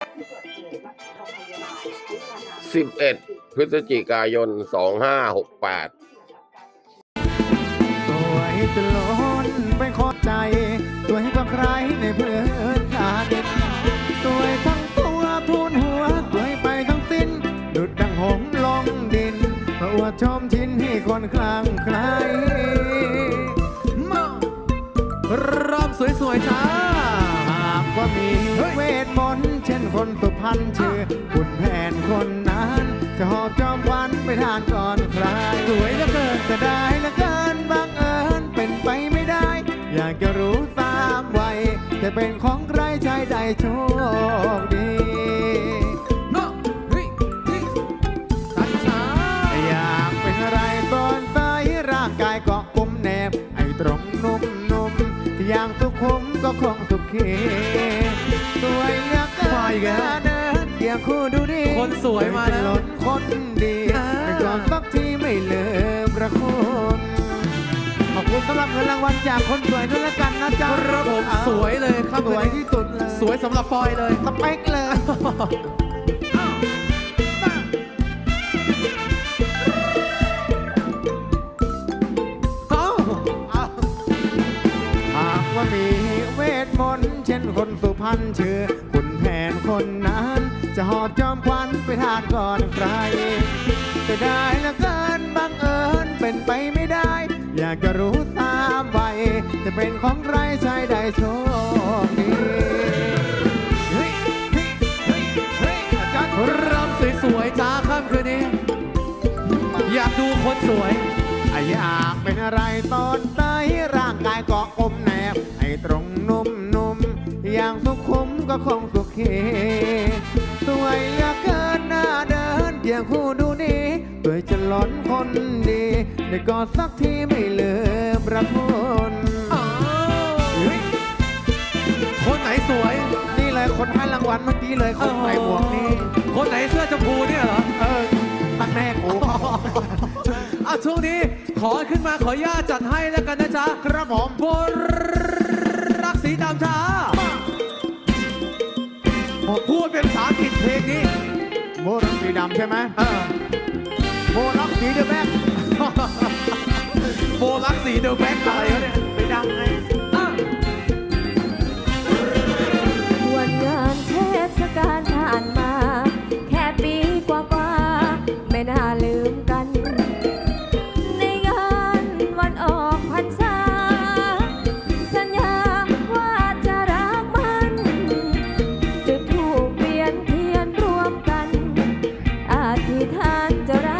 11พฤศจิกายน2568สวยจนล้นไปขอบใจสวยกว่าใครในเพื่อนกันสวยทั้งตัวทูนหัวสวยไปทั้งสิ้น ดุดดังหงส์ลงดินมาอวดชมชิ้นให้คนคลั่งใครมารำสวยๆจ้าหากว่ามีเวทมนต์เช่น คนสุพรรณชื่อคุณแผนคนนั้น จะหอบจอมวันไปทานก่อนใครสวยเหลือเกินจะได้เหละเกินบังเอิญเป็นไปไม่ได้ อยากจะรู้ตามวัยจะเป็นของใครใจใดโชคดีเนาะฮ้ยเฮ้ยช้าช้าอยากเป็นอะไรตอนใสร่างกายเกาะกลุ่มแนบไอ้ตรงนุ่มๆอย่างสุขุมก็คงสุขีสวยเหลื อเกินมาอีกแล้วเดินเกี่ยงคู่ดูดีคนสวยมาแล้วเป็นล้นคนดีอ่าแต่ก่อนสักทีไม่ลืมประคุณขอบคุณสำหรับเงินรางวัลจากคนสวยด้วยละกันนะจ๊ะครับผมสวยเลยครับสวยที่สุดเลยสวยสำหรับฟอยเลยสเปคเลยเอ้าหากว่ามีเวทมนต์เช่นคนสุพรรณชื่อ อบจอมควันไปทานก่อนใครจะได้ละเกินบังเอิญเป็นไปไม่ได้ อยากจะรู้ตามวัยจะเป็นของใครใจใดโชคดีเฮ้ยเฮ้ยเฮ้ยเฮ้ยรำสวยๆจ้าค่ำคืนนี้ อยากดูคนสวยไอ้อยากเป็นอะไรตอนไหนร่างกายเกาะอม อย่างสุขุมก็คงสุขีสวยเหลือเกินหน้าเดินเกี่ยงคู่ดูนี่สวยจะหล้นคนดีได้กอดสักทีไม่ลืมประคุณอ้าวเฮ้ยคนไหนสวย นี่เลยคนให้รางวัลเมื่อกี้เลยคนใส่หมวกนี่ คนไหนเสื้อชมพูเนี่ยเหรอ เออตั้งแน่กูอะช่วงนี้ขอขึ้นมาขออนุญาตจัดให้แล้วกันนะจ๊ะ ครับผมบนรักสีดำจ้า พูดเป็นภาษาอังกฤษเพลงนี้โมรักสีดำใช่ไหมเออโมรักสีเดอะแบ็คโบรักสีเดอะแบ็คอะไรวะเนี่ยไปดังไง จะรัก